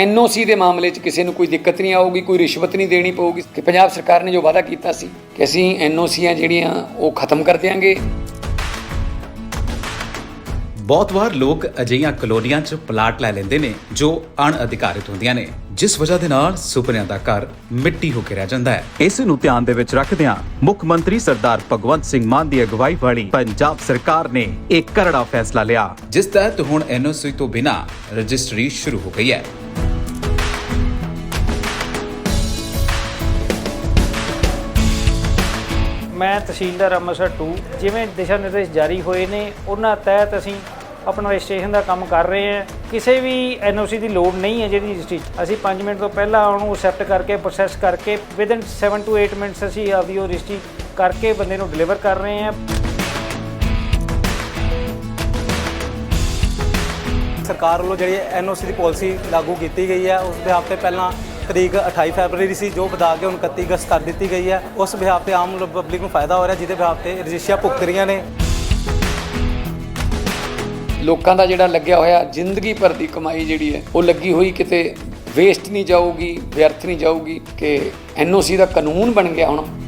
NOC ਦੇ ਮਾਮਲੇ 'ਚ ਕਿਸੇ ਨੂੰ ਕੋਈ ਦਿੱਕਤ ਨਹੀਂ ਆਊਗੀ ਕੋਈ ਰਿਸ਼ਵਤ ਨਹੀਂ ਦੇਣੀ ਪਊਗੀ। ਕਿ ਪੰਜਾਬ ਸਰਕਾਰ ਨੇ ਜੋ ਵਾਅਦਾ ਕੀਤਾ ਸੀ ਕਿ ਅਸੀਂ ਐਨਓਸੀਆਂ ਜਿਹੜੀਆਂ ਉਹ ਖਤਮ ਕਰ ਦਿਆਂਗੇ। ਬਹੁਤ ਵਾਰ ਲੋਕ ਅਜਿਹੀਆਂ ਕਲੋਨੀਆਂ 'ਚ ਪਲਾਟ ਲੈ ਲੈਂਦੇ ਨੇ ਜੋ ਅਣਅਧਿਕਾਰਿਤ ਹੁੰਦੀਆਂ ਨੇ ਜਿਸ ਵਜ੍ਹਾ ਦੇ ਨਾਲ ਸੁਪਨਿਆਂ ਦਾ ਘਰ ਮਿੱਟੀ ਹੋ ਕੇ ਰਹਿ ਜਾਂਦਾ ਹੈ। ਇਸ ਨੂੰ ਧਿਆਨ ਦੇ ਵਿੱਚ ਰੱਖਦਿਆਂ ਮੁੱਖ ਮੰਤਰੀ ਸਰਦਾਰ ਭਗਵੰਤ ਸਿੰਘ ਮਾਨ ਦੀ ਅਗਵਾਈ ਵਾਲੀ ਪੰਜਾਬ ਸਰਕਾਰ ਨੇ ਇੱਕ ਕਰੜਾ ਫੈਸਲਾ ਲਿਆ। ਜਿਸ ਤਹਿਤ ਹੁਣ ਐਨਓਸੀ ਤੋਂ ਬਿਨਾਂ ਰਜਿਸਟਰੀ ਸ਼ੁਰੂ ਹੋ ਗਈ ਹੈ। ਮੈਂ ਤਹਿਸੀਲਦਾਰ ਅੰਮ੍ਰਿਤਸਰ 2 ਜਿਵੇਂ ਦਿਸ਼ਾ ਨਿਰਦੇਸ਼ ਜਾਰੀ ਹੋਏ ਨੇ, ਉਹਨਾਂ ਤਹਿਤ ਅਸੀਂ ਆਪਣਾ ਰਜਿਸਟ੍ਰੇਸ਼ਨ ਦਾ ਕੰਮ ਕਰ ਰਹੇ ਹਾਂ। ਕਿਸੇ ਵੀ ਐਨਓਸੀ ਦੀ ਲੋੜ ਨਹੀਂ ਹੈ ਜਿਹੜੀ ਰਜਿਸਟਰੀ ਅਸੀਂ 5 ਮਿੰਟ ਤੋਂ ਪਹਿਲਾਂ ਉਹਨੂੰ ਅਸੈਪਟ ਕਰਕੇ ਪ੍ਰੋਸੈਸ ਕਰਕੇ ਵਿਦਨ 7 ਟੂ 8 ਮਿੰਟਸ ਅਸੀਂ ਆਪਦੀ ਉਹ ਰਜਿਸਟਰੀ ਕਰਕੇ ਬੰਦੇ ਨੂੰ ਡਿਲੀਵਰ ਕਰ ਰਹੇ ਹਾਂ। ਸਰਕਾਰ ਵੱਲੋਂ ਜਿਹੜੀ ਐਨਓਸੀ ਦੀ ਪਾਲਿਸੀ ਲਾਗੂ ਕੀਤੀ ਗਈ ਹੈ, ਉਸ ਦੇ ਹਫ਼ਤੇ ਪਹਿਲਾਂ ਤਰੀਕ 28 ਫਰਵਰੀ ਸੀ, ਜੋ ਵਧਾ ਕੇ ਹੁਣ 31 ਅਗਸਤ ਕਰ ਦਿੱਤੀ ਗਈ ਹੈ। ਉਸ ਬਿਹਾਫ ਤੇ ਆਮ ਪਬਲਿਕ ਨੂੰ ਫਾਇਦਾ ਹੋ ਰਿਹਾ, ਜਿਹਦੇ ਵਿਆਹ ਤੇ ਰਜਿਸਟਰੀਆਂ ਭੁਗਤ ਰਹੀਆਂ ਨੇ। ਲੋਕਾਂ ਦਾ ਜਿਹੜਾ ਲੱਗਿਆ ਹੋਇਆ, ਜ਼ਿੰਦਗੀ ਭਰ ਦੀ ਕਮਾਈ ਜਿਹੜੀ ਹੈ, ਉਹ ਲੱਗੀ ਹੋਈ ਕਿਤੇ ਵੇਸਟ ਨਹੀਂ ਜਾਊਗੀ, ਵਿਅਰਥ ਨਹੀਂ ਜਾਊਗੀ, ਕਿ ਐਨਓਸੀ ਦਾ ਕਾਨੂੰਨ ਬਣ ਗਿਆ ਹੁਣ।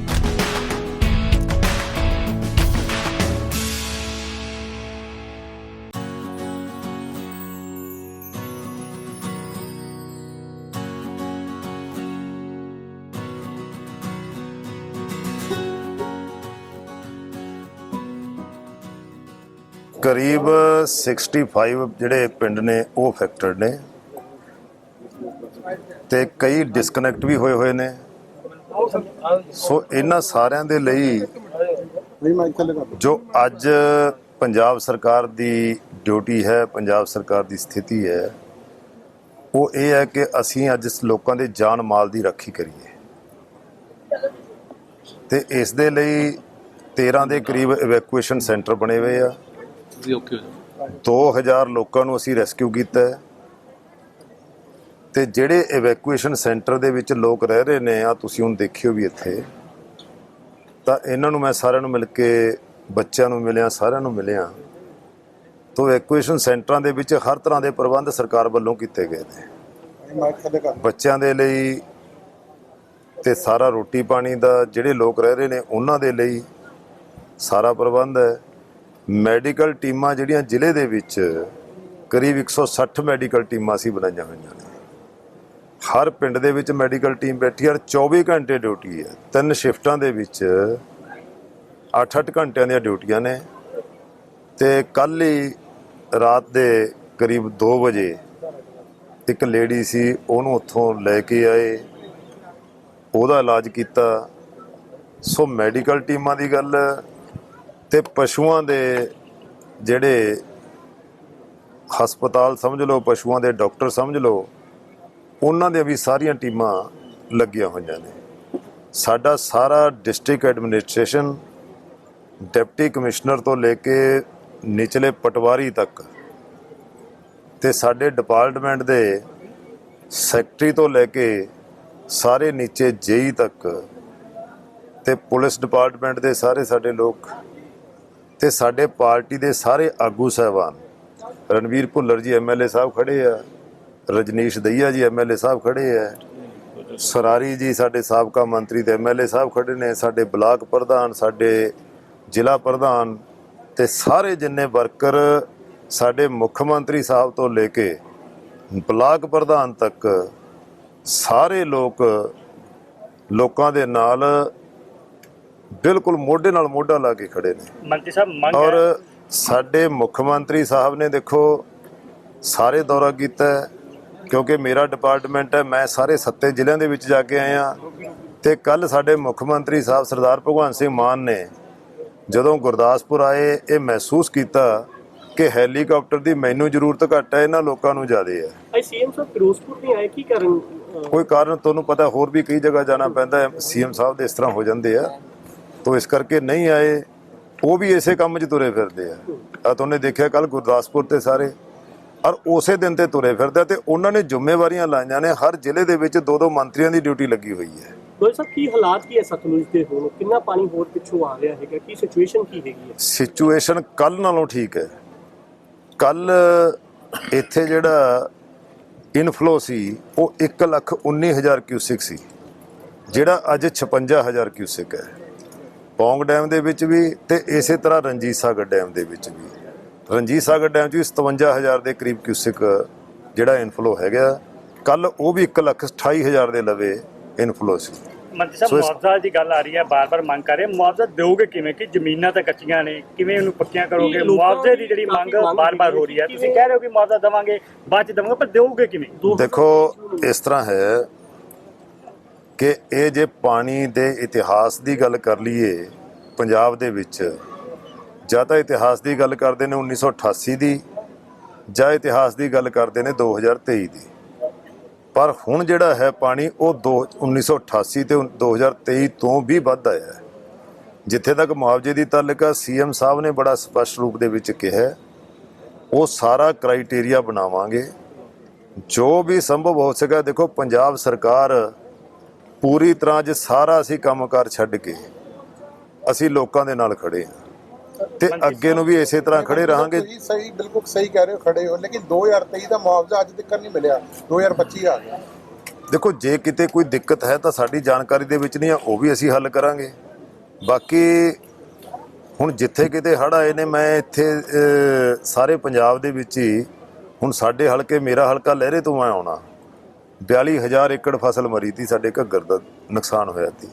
ਕਰੀਬ 65 ਜਿਹੜੇ ਪਿੰਡ ਨੇ ਉਹ ਅਫੈਕਟਡ ਨੇ। ਤੇ ਕਈ ਡਿਸਕਨੈਕਟ ਵੀ ਹੋਏ ਹੋਏ ਨੇ। ਸੋ ਇਹਨਾਂ ਸਾਰਿਆਂ ਦੇ ਲਈ ਜੋ ਅੱਜ ਪੰਜਾਬ ਸਰਕਾਰ ਦੀ ਡਿਊਟੀ ਹੈ ਪੰਜਾਬ ਸਰਕਾਰ ਦੀ ਸਥਿਤੀ ਹੈ ਉਹ ਇਹ ਹੈ ਕਿ ਅਸੀਂ ਅੱਜ ਇਸ ਲੋਕਾਂ ਦੇ ਜਾਨ ਮਾਲ ਦੀ ਰਾਖੀ ਕਰੀਏ। ਤੇ ਇਸ ਦੇ ਲਈ 13 ਦੇ ਕਰੀਬ ਇਵੈਕੂਏਸ਼ਨ ਸੈਂਟਰ ਬਣੇ ਹੋਏ ਆ। 2000 ਲੋਕਾਂ ਨੂੰ ਅਸੀਂ ਰੈਸਕਿਊ ਕੀਤਾ ਹੈ। ਤੇ ਜਿਹੜੇ ਇਵੈਕੂਏਸ਼ਨ ਸੈਂਟਰ ਦੇ ਵਿੱਚ ਲੋਕ ਰਹਿ ਰਹੇ ਨੇ ਆ ਤੁਸੀਂ ਹੁਣ ਦੇਖਿਓ ਵੀ ਇੱਥੇ, ਤਾਂ ਇਹਨਾਂ ਨੂੰ ਮੈਂ ਸਾਰਿਆਂ ਨੂੰ ਮਿਲ ਕੇ, ਬੱਚਿਆਂ ਨੂੰ ਮਿਲਿਆ, ਸਾਰਿਆਂ ਨੂੰ ਮਿਲਿਆ। ਤੋਂ ਇਵੈਕੂਏਸ਼ਨ ਸੈਂਟਰਾਂ ਦੇ ਵਿੱਚ ਹਰ ਤਰ੍ਹਾਂ ਦੇ ਪ੍ਰਬੰਧ ਸਰਕਾਰ ਵੱਲੋਂ ਕੀਤੇ ਗਏ ਨੇ। ਬੱਚਿਆਂ ਦੇ ਲਈ ਤੇ ਸਾਰਾ ਰੋਟੀ ਪਾਣੀ ਦਾ, ਜਿਹੜੇ ਲੋਕ ਰਹਿ ਰਹੇ ਨੇ, ਉਹਨਾਂ ਦੇ ਲਈ ਸਾਰਾ ਪ੍ਰਬੰਧ ਹੈ। ਮੈਡੀਕਲ ਟੀਮਾਂ ਜਿਹੜੀਆਂ ਜ਼ਿਲ੍ਹੇ ਦੇ ਵਿੱਚ ਕਰੀਬ 160 ਮੈਡੀਕਲ ਟੀਮਾਂ ਸੀ ਬਣਾਈਆਂ ਹੋਈਆਂ ਨੇ। ਹਰ ਪਿੰਡ ਦੇ ਵਿੱਚ ਮੈਡੀਕਲ ਟੀਮ ਬੈਠੀ ਹੈ ਔਰ 24 ਘੰਟੇ ਡਿਊਟੀ ਹੈ। ਤਿੰਨ ਸ਼ਿਫਟਾਂ ਦੇ ਵਿੱਚ 8-8 ਘੰਟਿਆਂ ਦੀਆਂ ਡਿਊਟੀਆਂ ਨੇ ਤੇ ਕੱਲ ਹੀ ਰਾਤ ਦੇ ਕਰੀਬ 2 ਵਜੇ ਇੱਕ ਲੇਡੀ ਸੀ, ਉਹਨੂੰ ਉੱਥੋਂ ਲੈ ਕੇ ਆਏ, ਉਹਦਾ ਇਲਾਜ ਕੀਤਾ। ਸੋ ਮੈਡੀਕਲ ਟੀਮਾਂ ਦੀ ਗੱਲ ਤੇ ਪਸ਼ੂਆਂ ਦੇ ਜਿਹੜੇ ਹਸਪਤਾਲ ਸਮਝ ਲਓ, ਪਸ਼ੂਆਂ ਦੇ ਡਾਕਟਰ ਸਮਝ ਲਓ, ਉਹਨਾਂ ਦੀਆਂ ਵੀ ਸਾਰੀਆਂ ਟੀਮਾਂ ਲੱਗੀਆਂ ਹੋਈਆਂ ਨੇ। ਸਾਡਾ ਸਾਰਾ ਡਿਸਟ੍ਰਿਕਟ ਐਡਮਿਨਿਸਟ੍ਰੇਸ਼ਨ, ਡਿਪਟੀ ਕਮਿਸ਼ਨਰ ਤੋਂ ਲੈ ਕੇ ਨਿਚਲੇ ਪਟਵਾਰੀ ਤੱਕ ਤੇ ਸਾਡੇ ਡਿਪਾਰਟਮੈਂਟ ਦੇ ਸੈਕਟਰੀ ਤੋਂ ਲੈ ਕੇ ਸਾਰੇ ਨੀਚੇ ਜੇਈ ਤੱਕ ਤੇ ਪੁਲਿਸ ਡਿਪਾਰਟਮੈਂਟ ਦੇ ਸਾਰੇ ਸਾਡੇ ਲੋਕ ਤੇ ਸਾਡੇ ਪਾਰਟੀ ਦੇ ਸਾਰੇ ਆਗੂ ਸਹਿਬਾਨ, ਰਣਵੀਰ ਭੁੱਲਰ ਜੀ ਐਮਐਲਏ ਸਾਹਿਬ ਖੜੇ ਆ, ਰਜਨੀਸ਼ ਦਈਆ ਜੀ ਐਮਐਲਏ ਸਾਹਿਬ ਖੜੇ ਆ, ਸਰਾਰੀ ਜੀ ਸਾਡੇ ਸਾਬਕਾ ਮੰਤਰੀ ਤੇ ਐਮਐਲਏ ਸਾਹਿਬ ਖੜੇ ਨੇ, ਸਾਡੇ ਬਲਾਕ ਪ੍ਰਧਾਨ, ਸਾਡੇ ਜ਼ਿਲ੍ਹਾ ਪ੍ਰਧਾਨ ਤੇ ਸਾਰੇ ਜਿੰਨੇ ਵਰਕਰ ਸਾਡੇ ਮੁੱਖ ਮੰਤਰੀ ਸਾਹਿਬ ਤੋਂ ਲੈ ਕੇ ਬਲਾਕ ਪ੍ਰਧਾਨ ਤੱਕ, ਸਾਰੇ ਲੋਕ ਲੋਕਾਂ ਦੇ ਨਾਲ ਬਿਲਕੁਲ ਮੋਢੇ ਨਾਲ ਮੋਢਾ ਲਾ ਕੇ ਖੜੇ ਨੇ। ਮੰਤਰੀ ਸਾਹਿਬ ਮੰਗ ਔਰ ਸਾਡੇ ਮੁੱਖ ਮੰਤਰੀ ਸਾਹਿਬ ਨੇ ਦੇਖੋ ਸਾਰੇ ਦੌਰਾ ਕੀਤਾ ਕਿਉਂਕਿ ਮੇਰਾ ਡਿਪਾਰਟਮੈਂਟ ਹੈ ਮੈਂ ਸਾਰੇ ਸੱਤੇ ਜ਼ਿਲ੍ਹਿਆਂ ਦੇ ਵਿੱਚ ਜਾ ਕੇ ਆਇਆ ਤੇ ਕੱਲ ਸਾਡੇ ਮੁੱਖ ਮੰਤਰੀ ਸਾਹਿਬ ਸਰਦਾਰ ਭਗਵੰਤ ਸਿੰਘ ਮਾਨ ਨੇ ਜਦੋਂ ਗੁਰਦਾਸਪੁਰ ਆਏ ਇਹ ਮਹਿਸੂਸ ਕੀਤਾ ਕਿ ਹੈਲੀਕਾਪਟਰ ਦੀ ਮੈਨੂੰ ਜ਼ਰੂਰਤ ਘੱਟ ਹੈ ਇਹਨਾਂ ਲੋਕਾਂ ਨੂੰ ਜ਼ਿਆਦੇ ਹੈ। ਆਈ ਸੀਐਮ ਸਾਹਿਬ ਫਿਰੋਜ਼ਪੁਰ ਨਹੀਂ ਆਏ ਕੀ ਕਰਨ? ਕੋਈ ਕਾਰਨ ਤੁਹਾਨੂੰ ਪਤਾ ਹੋਰ ਵੀ ਕਈ ਜਗ੍ਹਾ ਜਾਣਾ ਪੈਂਦਾ ਹੈ ਸੀਐਮ ਸਾਹਿਬ ਦੇ ਇਸ ਤਰ੍ਹਾਂ ਹੋ ਜਾਂਦੇ ਆ। ਤੋਂ ਇਸ ਕਰਕੇ ਨਹੀਂ ਆਏ। ਉਹ ਵੀ ਇਸੇ ਕੰਮ 'ਚ ਤੁਰੇ ਫਿਰਦੇ ਆ। ਆ ਤੁਹਾਨੂੰ ਦੇਖਿਆ ਕੱਲ ਗੁਰਦਾਸਪੁਰ ਤੇ ਸਾਰੇ। ਔਰ ਉਸੇ ਦਿਨ ਤੇ ਤੁਰੇ ਫਿਰਦੇ ਤੇ ਉਹਨਾਂ ਨੇ ਜ਼ਿੰਮੇਵਾਰੀਆਂ ਲਾਈਆਂ ਨੇ। ਹਰ ਜ਼ਿਲ੍ਹੇ ਦੇ ਵਿੱਚ ਦੋ ਦੋ ਮੰਤਰੀਆਂ ਦੀ ਡਿਊਟੀ ਲੱਗੀ ਹੋਈ ਹੈ। ਗੋਇਲ ਸਾਹਿਬ ਕੀ ਹਾਲਾਤ ਕੀ ਹੈ ਸਤਲੁਜ ਦੇ ਹੁਣ? ਕਿੰਨਾ ਪਾਣੀ ਹੋਰ ਪਿੱਛੋਂ ਆ ਰਿਹਾ ਹੈਗਾ? ਕੀ ਸਿਚੁਏਸ਼ਨ ਕੀ ਹੈਗੀ ਹੈ? ਸਿਚੁਏਸ਼ਨ ਕੱਲ ਨਾਲੋਂ ਠੀਕ ਹੈ। ਕੱਲ ਇੱਥੇ ਜਿਹੜਾ ਇਨਫਲੋ ਸੀ ਉਹ 119000 ਕਿਊਸਿਕ ਸੀ। ਜਿਹੜਾ ਅੱਜ 56000 ਕਿਊਸਿਕ ਹੈ। ਪੌਂਗ ਡੈਮ ਦੇ ਵਿੱਚ ਵੀ ਤੇ ਇਸੇ ਤਰ੍ਹਾਂ ਰਣਜੀਤ ਸਾਗਰ ਡੈਮ ਦੇ ਵਿੱਚ ਵੀ। ਰਣਜੀਤ ਸਾਗਰ ਡੈਮ 'ਚ ਵੀ 57000 ਦੇ ਕਰੀਬ ਕਿਊਸਿਕ ਜਿਹੜਾ ਇਨਫਲੋ ਹੈਗਾ ਕੱਲ ਉਹ ਵੀ 128000 ਦੇ ਲਵੇ ਇਨਫਲੋ ਸੀ। ਮੰਤਰੀ ਸਾਹਿਬ ਮੁਆਵਜ਼ਾ ਦੀ ਗੱਲ ਆ ਰਹੀ ਹੈ ਬਾਰ-ਬਾਰ ਮੰਗ ਕਰ ਰਹੇ। ਮੁਆਵਜ਼ਾ ਦਿਓਗੇ ਕਿਵੇਂ ਕਿ ਜ਼ਮੀਨਾਂ ਤਾਂ ਕੱਚੀਆਂ ਨੇ ਕਿਵੇਂ ਉਹਨੂੰ ਪੱਕੀਆਂ ਕਰੋਗੇ? ਮੁਆਵਜ਼ੇ ਦੀ ਜਿਹੜੀ ਮੰਗ ਬਾਰ-ਬਾਰ ਹੋ ਰਹੀ ਹੈ। ਤੁਸੀਂ ਕਹਿ ਰਹੇ ਹੋ ਕਿ ਮੁਆਵਜ਼ਾ ਦੇਵਾਂਗੇ ਬਾਅਦ ਚ ਦੇਵਾਂਗੇ ਪਰ ਦਿਓਗੇ ਕਿਵੇਂ? ਦੇਖੋ ਇਸ ਤਰ੍ਹਾਂ ਹੈ ਕਿ ਇਹ ਜੇ ਪਾਣੀ ਦੇ ਇਤਿਹਾਸ ਦੀ ਗੱਲ ਕਰ ਲਈਏ, ਪੰਜਾਬ ਦੇ ਵਿੱਚ, ਜਾਂ ਤਾਂ ਇਤਿਹਾਸ ਦੀ ਗੱਲ ਕਰਦੇ ਨੇ 1988 ਦੀ, ਜਾਂ ਇਤਿਹਾਸ ਦੀ ਗੱਲ ਕਰਦੇ ਨੇ 2023 ਦੀ। ਪਰ ਹੁਣ ਜਿਹੜਾ ਹੈ ਪਾਣੀ, ਉਹ ਦੋ 1988 ਤੇ 2023 ਤੋਂ ਵੀ ਵੱਧ ਆਇਆ ਹੈ। ਜਿੱਥੇ ਤੱਕ ਮੁਆਵਜ਼ੇ ਦੀ ਤਾਲੁਕ ਆ, ਸੀਐਮ ਸਾਹਿਬ ਨੇ ਬੜਾ ਸਪਸ਼ਟ ਰੂਪ ਦੇ ਵਿੱਚ ਕਿਹਾ ਉਹ ਸਾਰਾ ਕ੍ਰਾਈਟੇਰੀਆ ਬਣਾਵਾਂਗੇ। ਜੋ ਵੀ ਸੰਭਵ ਹੋ ਸਕਿਆ ਦੇਖੋ ਪੰਜਾਬ ਸਰਕਾਰ ਪੂਰੀ ਤਰ੍ਹਾਂ ਅੱਜ ਸਾਰਾ ਅਸੀਂ ਕੰਮਕਾਰ ਛੱਡ ਕੇ ਅਸੀਂ ਲੋਕਾਂ ਦੇ ਨਾਲ ਖੜੇ ਹਾਂ। ਤੇ ਅੱਗੇ ਨੂੰ ਵੀ ਇਸੇ ਤਰ੍ਹਾਂ ਖੜੇ ਰਹਾਂਗੇ। ਤੁਸੀਂ ਸਹੀ ਬਿਲਕੁਲ ਸਹੀ ਕਹਿ ਰਹੇ ਹੋ ਖੜੇ ਹੋ। ਲੇਕਿਨ 2023 ਦਾ ਮੁਆਵਜ਼ਾ ਅੱਜ ਤੱਕ ਨਹੀਂ ਮਿਲਿਆ। 2025 ਆ ਗਿਆ। ਦੇਖੋ ਜੇ ਕਿਤੇ ਕੋਈ ਦਿੱਕਤ ਹੈ ਤਾਂ ਸਾਡੀ ਜਾਣਕਾਰੀ ਦੇ ਵਿੱਚ ਨਹੀਂ ਆ ਉਹ ਵੀ ਅਸੀਂ ਹੱਲ ਕਰਾਂਗੇ। ਬਾਕੀ ਹੁਣ ਜਿੱਥੇ ਕਿਤੇ ਹੜ੍ਹ ਆਏ ਨੇ ਮੈਂ ਇੱਥੇ ਸਾਰੇ ਪੰਜਾਬ ਦੇ ਵਿੱਚ ਹੀ ਹੁਣ ਸਾਡੇ ਹਲਕੇ ਮੇਰਾ ਹਲਕਾ ਲਹਿਰੇ ਤੋਂ ਮੈਂ ਆਉਣਾ। 42000 ਏਕੜ ਫਸਲ ਮਰੀ ਤੀ ਸਾਡੇ ਘੱਗਰ ਦਾ ਨੁਕਸਾਨ ਹੋਇਆ ਤੀ।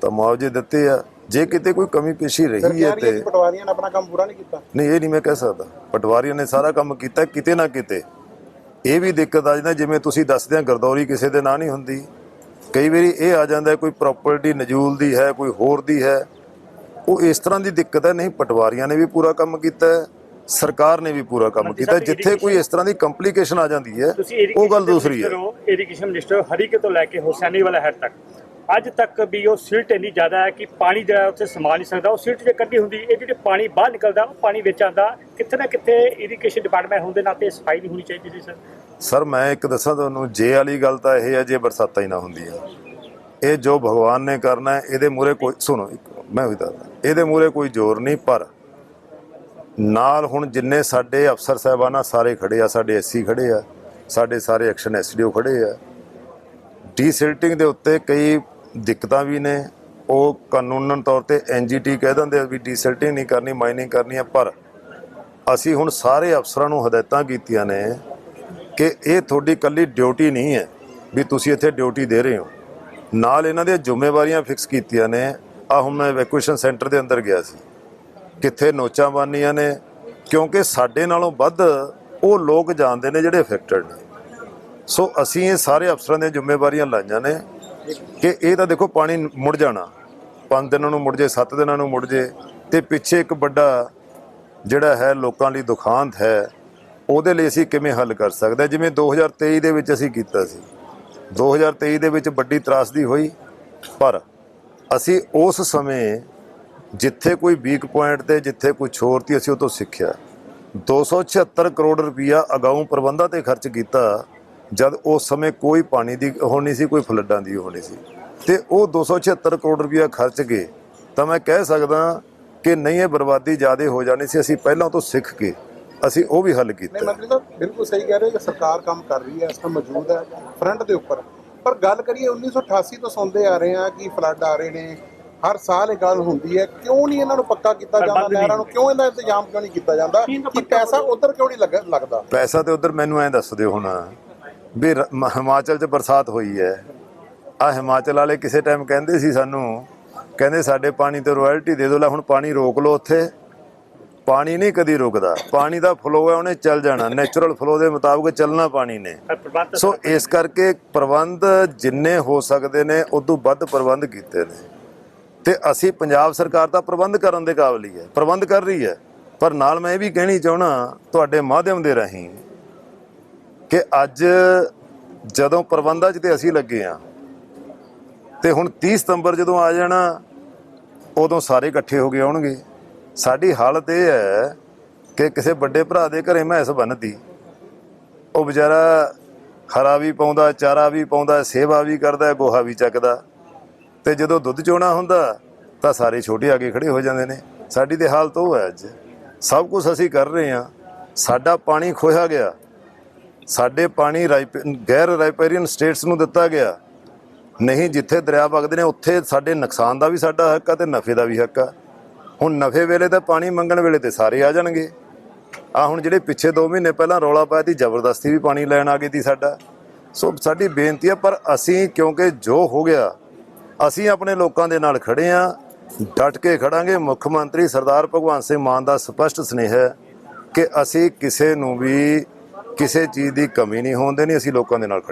ਤਾਂ ਮੁਆਵਜ਼ੇ ਦਿੱਤੇ ਆ। ਜੇ ਕਿਤੇ ਕੋਈ ਕਮੀ ਪੇਸ਼ੀ ਰਹੀ ਹੈ ਤੇ ਪਟਵਾਰੀਆਂ ਨੇ ਆਪਣਾ ਕੰਮ ਪੂਰਾ ਨਹੀਂ ਕੀਤਾ। ਨਹੀਂ ਇਹ ਨਹੀਂ ਮੈਂ ਕਹਿ ਸਕਦਾ। ਪਟਵਾਰੀਆਂ ਨੇ ਸਾਰਾ ਕੰਮ ਕੀਤਾ ਕਿਤੇ ਨਾ ਕਿਤੇ। ਇਹ ਵੀ ਦਿੱਕਤ ਆ ਜਾਂਦਾ ਜਿਵੇਂ ਤੁਸੀਂ ਦੱਸਦੇ ਆ ਗਰਦੌਰੀ ਕਿਸੇ ਦੇ ਨਾਂ ਨਹੀਂ ਹੁੰਦੀ। ਕਈ ਵਾਰੀ ਇਹ ਆ ਜਾਂਦਾ ਕੋਈ ਪ੍ਰਾਪਰਟੀ ਨਜੂਲ ਦੀ ਹੈ ਕੋਈ ਹੋਰ ਦੀ ਹੈ। ਉਹ ਇਸ ਤਰ੍ਹਾਂ ਦੀ ਦਿੱਕਤ ਹੈ। ਨਹੀਂ ਪਟਵਾਰੀਆਂ ਨੇ ਵੀ ਪੂਰਾ ਕੰਮ ਕੀਤਾ ਹੈ। ਸਰਕਾਰ ਨੇ ਵੀ ਪੂਰਾ ਕੰਮ ਕੀਤਾ। ਜਿੱਥੇ ਕੋਈ ਇਸ ਤਰ੍ਹਾਂ ਦੀ ਕੰਪਲਿਕੇਸ਼ਨ ਆ ਜਾਂਦੀ ਹੈ ਉਹ ਗੱਲ ਦੂਸਰੀ ਹੈ। ਇਰੀਗੇਸ਼ਨ ਮਿਨਿਸਟਰ ਹਰੀਕੇ ਤੋਂ ਲੈ ਕੇ ਹੁਸੈਨੀ ਵਾਲਾ ਹੈਡ ਤੱਕ। ਅੱਜ ਤੱਕ ਵੀ ਉਹ ਸਿਲਟ ਇੰਨੀ ਜ਼ਿਆਦਾ ਹੈ ਕਿ ਪਾਣੀ ਜਿਹੜਾ ਉੱਥੇ ਸਮਾ ਨਹੀਂ ਸਕਦਾ। ਉਹ ਸਿਲਟ ਜੇ ਕੱਢੀ ਹੁੰਦੀ ਇਹ ਜਿਹੜੇ ਪਾਣੀ ਬਾਹਰ ਨਿਕਲਦਾ ਉਹ ਪਾਣੀ ਵਿੱਚ ਆਉਂਦਾ। ਕਿਤੇ ਨਾ ਕਿਤੇ ਇਰੀਗੇਸ਼ਨ ਡਿਪਾਰਟਮੈਂਟ ਹੁੰਦੇ ਨਾਤੇ ਸਫ਼ਾਈ ਨਹੀਂ ਹੋਣੀ ਚਾਹੀਦੀ ਸੀ ਸਰ। ਸਰ ਮੈਂ ਇੱਕ ਦੱਸਾਂ ਤੁਹਾਨੂੰ ਜੇ ਵਾਲੀ ਗੱਲ ਤਾਂ ਇਹ ਹੈ ਜੇ ਬਰਸਾਤਾਂ ਹੀ ਨਾ ਹੁੰਦੀਆਂ। ਇਹ ਜੋ ਭਗਵਾਨ ਨੇ ਕਰਨਾ ਹੈ ਇਹਦੇ ਮੂਰੇ ਕੋਈ ਸੁਣੋ ਮੈਂ ਵੀ ਦੱਸਦਾ ਇਹਦੇ ਮੂਰੇ ਕੋਈ ਜ਼ੋਰ ਨਹੀਂ ਪਰ ਨਾਲ ਹੁਣ ਜਿੰਨੇ ਸਾਡੇ ਅਫਸਰ ਸਾਹਿਬਾਨਾ ਸਾਰੇ ਖੜੇ ਆ, ਸਾਡੇ ਐਸਸੀ ਖੜੇ ਆ, ਸਾਡੇ ਸਾਰੇ ਐਕਸ਼ਨ ਐਸਡੀਓ ਖੜੇ ਆ, ਡੀਸਿਲਟਿੰਗ ਦੇ ਉੱਤੇ ਕਈ ਦਿੱਕਤਾਂ ਵੀ ਨੇ। ਉਹ ਕਾਨੂੰਨਨ ਤੌਰ ਤੇ ਐਨਜੀਟੀ ਕਹਿ ਦਿੰਦੇ ਆ ਵੀ ਡੀਸਿਲਟਿੰਗ ਨਹੀਂ ਕਰਨੀ, ਮਾਈਨਿੰਗ ਕਰਨੀ ਹੈ ਪਰ ਅਸੀਂ ਹੁਣ ਸਾਰੇ ਅਫਸਰਾਂ ਨੂੰ ਹਦਾਇਤਾਂ ਕੀਤੀਆਂ ਨੇ ਕਿ ਇਹ ਤੁਹਾਡੀ ਕੱਲੀ ਡਿਊਟੀ ਨਹੀਂ ਹੈ ਵੀ ਤੁਸੀਂ ਇੱਥੇ ਡਿਊਟੀ ਦੇ ਰਹੇ ਹੋ। ਨਾਲ ਇਹਨਾਂ ਦੀਆਂ ਜ਼ਿੰਮੇਵਾਰੀਆਂ ਫਿਕਸ ਕੀਤੀਆਂ ਨੇ। ਆ ਹੁਣ ਮੈਂ ਇਵੈਕੂਏਸ਼ਨ ਸੈਂਟਰ ਦੇ ਅੰਦਰ ਗਿਆ ਸੀ। ਕਿੱਥੇ ਨੋਚਾਂ ਬਾਨੀਆਂ ਨੇ, ਕਿਉਂਕਿ ਸਾਡੇ ਨਾਲੋਂ ਵੱਧ ਉਹ ਲੋਕ ਜਾਣਦੇ ਨੇ ਜਿਹੜੇ ਅਫੈਕਟਡ ਨੇ। ਸੋ ਅਸੀਂ ਇਹ ਸਾਰੇ ਅਫਸਰਾਂ ਦੀਆਂ ਜ਼ਿੰਮੇਵਾਰੀਆਂ ਲਾਈਆਂ ਨੇ ਕਿ ਇਹ ਤਾਂ ਦੇਖੋ ਪਾਣੀ ਮੁੜ ਜਾਣਾ। 5 ਦਿਨਾਂ ਨੂੰ ਮੁੜ ਜੇ 7 ਦਿਨਾਂ ਨੂੰ ਮੁੜ ਜੇ, ਤੇ ਪਿੱਛੇ ਇੱਕ ਵੱਡਾ ਜਿਹੜਾ ਹੈ ਲੋਕਾਂ ਲਈ ਦੁਖਾਂਤ ਹੈ, ਉਹਦੇ ਲਈ ਅਸੀਂ ਕਿਵੇਂ ਹੱਲ ਕਰ ਸਕਦੇ ਹਾਂ? ਜਿਵੇਂ 2023 ਦੇ ਵਿੱਚ ਅਸੀਂ ਕੀਤਾ ਸੀ। 2023 ਦੇ ਵਿੱਚ ਵੱਡੀ ਤਰਾਸਦੀ ਹੋਈ, ਪਰ ਅਸੀਂ ਉਸ ਸਮੇਂ ਜਿੱਥੇ ਕੋਈ ਵੀਕ ਪੁਆਇੰਟ ਤੇ ਜਿੱਥੇ ਕੋਈ ਛੋਰ ਤੀ, ਅਸੀਂ ਉਹ ਤੋਂ ਸਿੱਖਿਆ 276 ਕਰੋੜ ਰੁਪਇਆ ਅਗਾਊਂ ਪ੍ਰਬੰਧਾਂ ਤੇ ਖਰਚ ਕੀਤਾ, ਜਦ ਉਸ ਸਮੇਂ ਕੋਈ ਪਾਣੀ ਦੀ ਹੋਣੀ ਸੀ, ਕੋਈ ਫਲੱਡਾਂ ਦੀ ਹੋਣੀ ਸੀ। ਤੇ ਉਹ 276 ਕਰੋੜ ਰੁਪਈਆ ਖਰਚ ਗਏ। ਤਾਂ ਮੈਂ ਕਹਿ ਸਕਦਾ ਕਿ ਨਹੀਂ, ਇਹ ਬਰਬਾਦੀ ਜ਼ਿਆਦਾ ਹੋ ਜਾਣੀ ਸੀ, ਅਸੀਂ ਪਹਿਲਾਂ ਤੋਂ ਸਿੱਖ ਕੇ ਅਸੀਂ ਉਹ ਵੀ ਹੱਲ ਨਹੀਂ ਕੀਤਾ ਮੰਤਰੀ ਸਾਹਿਬ, ਬਿਲਕੁਲ ਸਹੀ ਕਹਿ ਰਹੇ ਹੋ ਕਿ ਸਰਕਾਰ ਕੰਮ ਕਰ ਰਹੀ ਹੈ, ਇਸ ਟਾਈਮ ਮੌਜੂਦ ਹੈ ਫਰੰਟ ਦੇ ਉੱਪਰ। ਪਰ ਗੱਲ ਕਰੀਏ 1988 ਤੋਂ ਸੁਣਦੇ ਆ ਰਹੇ ਆ ਕਿ ਫਲੱਡ ਆ ਰਹੇ ਨੇ ਹਰ ਸਾਲ ਇਹ ਗੱਲ ਹੁੰਦੀ ਹੈ ਕਿਉਂ ਨਹੀਂ ਇਹਨਾਂ ਨੂੰ ਪੱਕਾ ਕੀਤਾ ਜਾਂਦਾ। ਨਹਿਰਾਂ ਨੂੰ ਕਿਉਂ ਇਹਦਾ ਇੰਤਜ਼ਾਮ ਕਿਉਂ ਨਹੀਂ ਕੀਤਾ ਜਾਂਦਾ ਕਿ ਪੈਸਾ ਉਧਰ ਕਿਉਂ ਨਹੀਂ ਲੱਗ- ਲੱਗਦਾ? ਪੈਸਾ ਤੇ ਉਧਰ ਮੈਨੂੰ ਐ ਦੱਸ ਦਿਓ ਹੁਣ ਵੀ ਹਿਮਾਚਲ 'ਚ ਬਰਸਾਤ ਹੋਈ ਹੈ। ਆ ਹਿਮਾਚਲ ਵਾਲੇ ਕਿਸੇ ਟਾਈਮ ਕਹਿੰਦੇ ਸੀ ਸਾਨੂੰ ਕਹਿੰਦੇ ਸਾਡੇ ਪਾਣੀ ਤੇ ਰਾਇਲਟੀ ਦੇ ਦਿਓ ਲੈ ਹੁਣ ਪਾਣੀ ਰੋਕ ਲਓ ਉੱਥੇ। ਪਾਣੀ ਨਹੀਂ ਕਦੀ ਰੁਕਦਾ ਪਾਣੀ ਦਾ ਫਲੋ ਹੈ ਉਹਨੇ ਚੱਲ ਜਾਣਾ। ਨੇਚਰਲ ਫਲੋ ਦੇ ਮੁਤਾਬਕ ਚੱਲਣਾ ਪਾਣੀ ਨੇ। ਸੋ ਇਸ ਕਰਕੇ ਪ੍ਰਬੰਧ ਜਿੰਨੇ ਹੋ ਸਕਦੇ ਨੇ ਉਦੋਂ ਵੱਧ ਪ੍ਰਬੰਧ ਕੀਤੇ ਨੇ। ਤੇ ਅਸੀਂ ਪੰਜਾਬ ਸਰਕਾਰ ਦਾ ਪ੍ਰਬੰਧ ਕਰਨ ਦੇ ਕਾਬਲ ਹੀ ਹੈ। ਪ੍ਰਬੰਧ ਕਰ ਰਹੀ ਹੈ। ਪਰ ਨਾਲ ਮੈਂ ਇਹ ਵੀ ਕਹਿਣੀ ਚਾਹਣਾ ਤੁਹਾਡੇ ਮਾਧਿਅਮ ਦੇ ਰਾਹੀਂ ਕਿ ਅੱਜ ਜਦੋਂ ਪ੍ਰਬੰਧਾਂ 'ਚ ਤੇ ਅਸੀਂ ਲੱਗੇ ਆ ਤੇ ਹੁਣ 30 ਸਤੰਬਰ ਜਦੋਂ ਆ ਜਾਣਾ, ਉਦੋਂ ਸਾਰੇ ਇਕੱਠੇ ਹੋ ਕੇ ਆਉਣਗੇ। ਸਾਡੀ ਹਾਲਤ ਇਹ ਹੈ ਕਿ ਕਿਸੇ ਵੱਡੇ ਭਰਾ ਦੇ ਘਰੇ ਮੈਸ ਬੰਨਦੀ ਉਹ ਵਿਚਾਰਾ ਹਰਾ ਵੀ ਪਾਉਂਦਾ, ਚਾਰਾ ਵੀ ਪਾਉਂਦਾ, ਸੇਵਾ ਵੀ ਕਰਦਾ, ਗੋਹਾ ਵੀ ਚੱਕਦਾ। ਤੇ ਜਦੋਂ ਦੁੱਧ ਚੋਣਾ ਹੁੰਦਾ, ਤਾਂ ਸਾਰੇ ਛੋਟੇ ਆ ਕੇ ਖੜੇ ਹੋ ਜਾਂਦੇ ਨੇ। ਸਾਡੀ ਤੇ ਹਾਲਤ ਉਹ ਹੈ ਅੱਜ। ਸਭ ਕੁਝ ਅਸੀਂ ਕਰ ਰਹੇ ਹਾਂ। ਸਾਡਾ ਪਾਣੀ ਖੋਇਆ ਗਿਆ। ਸਾਡੇ ਪਾਣੀ ਰਾਈਪ- ਗੈਰ ਰਾਈਪੇਰੀਅਨ ਸਟੇਟਸ ਨੂੰ ਦਿੱਤਾ ਗਿਆ। ਨਹੀਂ, ਜਿੱਥੇ ਦਰਿਆ ਵਗਦੇ ਨੇ, ਉੱਥੇ ਸਾਡੇ ਨੁਕਸਾਨ ਦਾ ਵੀ ਸਾਡਾ ਹੱਕ ਆ ਤੇ ਨਫੇ ਦਾ ਵੀ ਹੱਕ ਆ। ਹੁਣ ਨਫੇ ਵੇਲੇ ਤਾਂ ਪਾਣੀ ਮੰਗਣ ਵੇਲੇ ਤੇ ਸਾਰੇ ਆ ਜਾਣਗੇ। ਆ ਹੁਣ ਜਿਹੜੇ ਪਿੱਛੇ 2 ਮਹੀਨੇ ਪਹਿਲਾਂ ਰੌਲਾ ਪਾਇਆ ਸੀ, ਜ਼ਬਰਦਸਤੀ ਵੀ ਪਾਣੀ ਲੈਣ ਆ ਗਈ ਸੀ ਸਾਡਾ। ਸੋ ਸਾਡੀ ਬੇਨਤੀ ਆ, ਪਰ ਅਸੀਂ ਕਿਉਂਕਿ ਜੋ ਹੋ ਗਿਆ ਅਸੀਂ ਆਪਣੇ ਲੋਕਾਂ ਦੇ ਨਾਲ ਖੜੇ ਆ ਡਟ ਕੇ ਖੜਾਂਗੇ। ਮੁੱਖ ਮੰਤਰੀ ਸਰਦਾਰ ਭਗਵੰਤ ਸਿੰਘ ਮਾਨ ਦਾ ਸਪਸ਼ਟ ਸੁਨੇਹਾ ਹੈ ਕਿ ਅਸੀਂ ਕਿਸੇ ਨੂੰ ਵੀ ਕਿਸੇ ਚੀਜ਼ ਦੀ ਕਮੀ ਨਹੀਂ ਹੋਣ ਦੇਣੀ। ਅਸੀਂ ਲੋਕਾਂ ਦੇ ਨਾਲ ਖੜੇ